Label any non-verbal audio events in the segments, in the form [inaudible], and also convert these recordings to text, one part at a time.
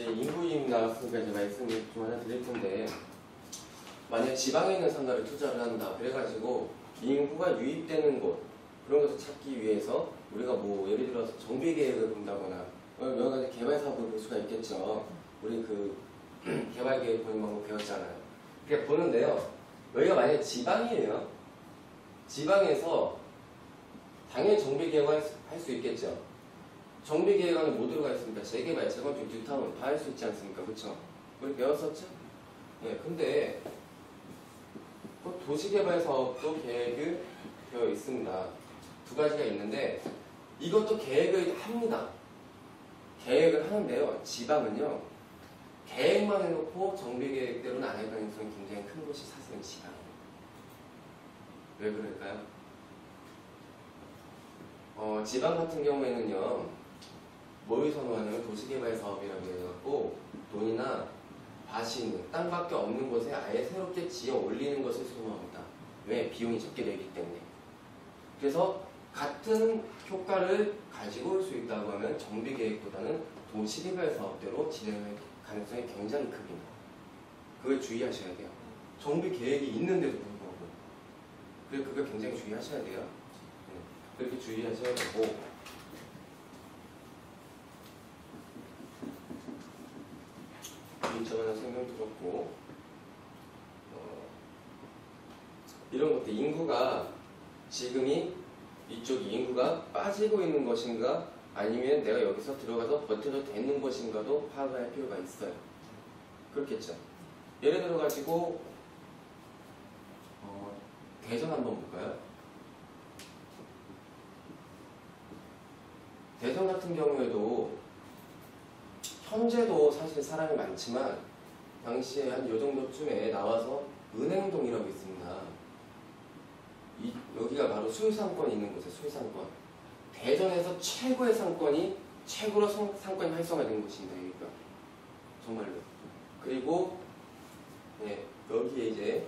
이제 인구임 나왔으니까 이제 말씀을 좀 하나 드릴 텐데 만약 지방에 있는 상가를 투자를 한다 그래가지고 인구가 유입되는 곳 그런 것을 찾기 위해서 우리가 뭐 예를 들어서 정비 계획을 본다거나 어, 여러 가지 개발 사업을 볼 수가 있겠죠. 우리 그 [clears throat] 개발 계획 보는 방법 배웠잖아요. 그게 보는데요. 여기가 만약에 지방이에요. 지방에서 당연히 정비 계획을 할 수 있겠죠. 정비 계획안에 뭐 들어가 있습니까? 재개발, 재건축, 뉴타운 다 할 수 있지 않습니까? 그렇죠? 우리 배웠었죠? 예, 근데 또 도시개발 사업도 계획이 되어 있습니다. 두 가지가 있는데 이것도 계획을 합니다. 계획을 하는데요. 지방은요. 계획만 해놓고 정비 계획대로는 안 할 가능성이 굉장히 큰 곳이 사실은 지방이에요. 왜 그럴까요? 어, 지방 같은 경우에는요. 뭘 선호하냐면 도시개발 사업이라고 해갖고 돈이나 밭이 있는 땅밖에 없는 곳에 아예 새롭게 지어 올리는 것을 선호합니다. 왜? 비용이 적게 되기 때문에. 그래서 같은 효과를 가지고 올 수 있다고 하면 정비 계획보다는 도시개발 사업대로 진행할 가능성이 굉장히 큽니다. 그걸 주의하셔야 돼요. 정비 계획이 있는데도 불구하고. 그래서 그걸 굉장히 주의하셔야 돼요. 네, 그렇게 주의하셔야 되고. 하나 설명 드렸고, 어, 이런 것들, 인구가 지금이 이쪽 인구가 빠지고 있는 것인가 아니면 내가 여기서 들어가서 버텨도 되는 것인가도 파악할 필요가 있어요. 그렇겠죠. 예를 들어 가지고 어, 대전 한번 볼까요? 대전 같은 경우에도 현재도 사실 사람이 많지만 당시에 한 요 정도쯤에 나와서 은행동이라고 있습니다. 이, 여기가 바로 수유상권이 있는 곳이에요. 수유상권. 대전에서 최고의 상권이 최고로 성- 상권이 활성화된 곳입니다. 여기가 정말로. 그리고 네, 여기에 이제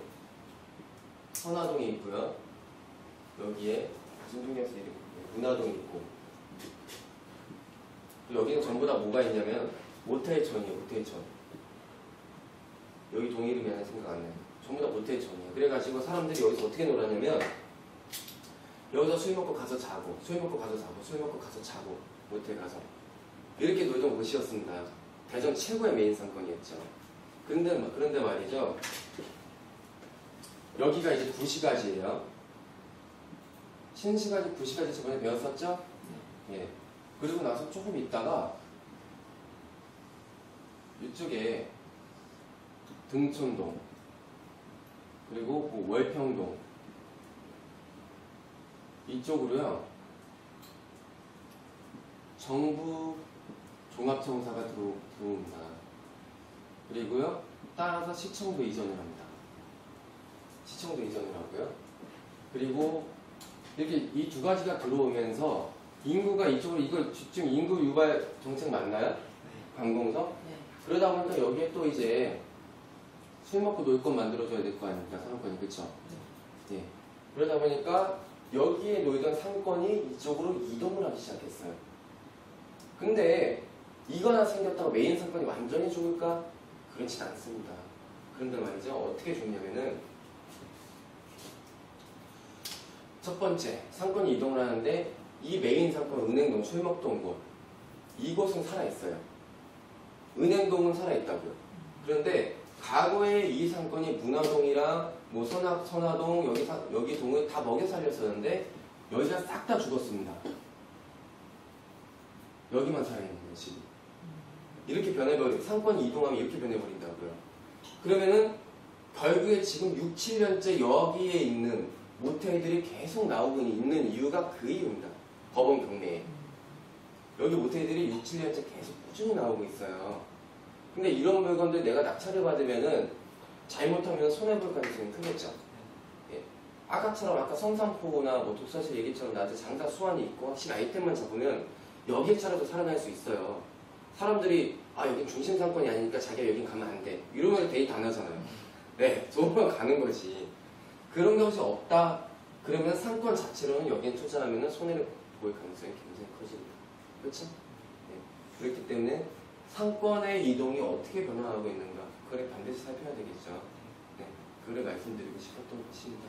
선화동이 있고요. 여기에 무슨 동이었어요? 네, 문화동이 있고 또 여기는 전부 다 뭐가 있냐면 모텔촌이에요. 모텔촌. 여기 동 이름이 하나 생각 안 나요. 전부 다 모텔촌이에요. 그래가지고 사람들이 여기서 어떻게 놀았냐면 여기서 술 먹고 가서 자고, 술 먹고 가서 자고, 술 먹고 가서 자고, 모텔 가서. 이렇게 놀던 곳이었습니다. 대전 최고의 메인 상권이었죠. 그런데, 마- 그런데 말이죠. 여기가 이제 구시가지예요. 신시가지, 구시가지 저번에 배웠었죠? 예. 그리고 나서 조금 있다가 이쪽에 등촌동, 그리고 뭐 월평동, 이쪽으로요. 정부 종합청사가 들어, 들어옵니다. 그리고요. 따라서 시청도 이전을 합니다. 시청도 이전을 하고요. 그리고 이렇게 이 두 가지가 들어오면서 인구가 이쪽으로 이거 지금 인구 유발 정책 맞나요? 관공서? 네. 그러다 보니까 여기에 또 이제 술 먹고 놀 것 만들어줘야 될 거 아닙니까? 상권이 그쵸? 예. 그러다 보니까 여기에 놀던 상권이 이쪽으로 이동을 하기 시작했어요. 근데 이거나 생겼다고 메인 상권이 완전히 죽을까? 그렇진 않습니다. 그런데 말이죠. 어떻게 죽냐면은 첫 번째 상권이 이동을 하는데 이 메인 상권 은행동 술먹동 곳 이곳은 살아있어요. 은행동은 살아있다고요. 그런데 과거에 이 상권이 문화동이랑 뭐 선화, 선화동 여기 사- 여기 동을 다 먹여 살렸었는데 여기가 싹 다 죽었습니다. 여기만 살아있는 거예요 지금. 이렇게 변해버리 상권이 이동하면 이렇게 변해버린다고요. 그러면은 결국에 지금 6, 7년째 여기에 있는 모텔들이 계속 나오고 있는 이유가 그 이유입니다. 법원 경매에. 여기 모텔들이 6, 7년째 계속 꾸준히 나오고 있어요. 근데 이런 물건들 내가 낙찰을 받으면은 잘못하면 손해볼 가능성이 크겠죠. 예. 아까처럼 아까 성산포나 뭐 독서실 얘기처럼 나한테 장사 수완이 있고 확실히 아이템만 잡으면 여기에 차라도 살아날 수 있어요. 사람들이 아 여긴 중심 상권이 아니니까 자기가 여긴 가면 안 돼. 이러면 데이트 안 하잖아요. 네, 좋으면 가는 거지. 그런 것이 없다. 그러면 상권 자체로는 여기에 투자하면 손해를 볼 가능성이 굉장히 커집니다. 그렇지? 네. 그렇기 때문에 상권의 이동이 어떻게 변화하고 있는가 그걸 반드시 살펴야 되겠죠. 네. 그걸 말씀드리고 싶었던 것입니다.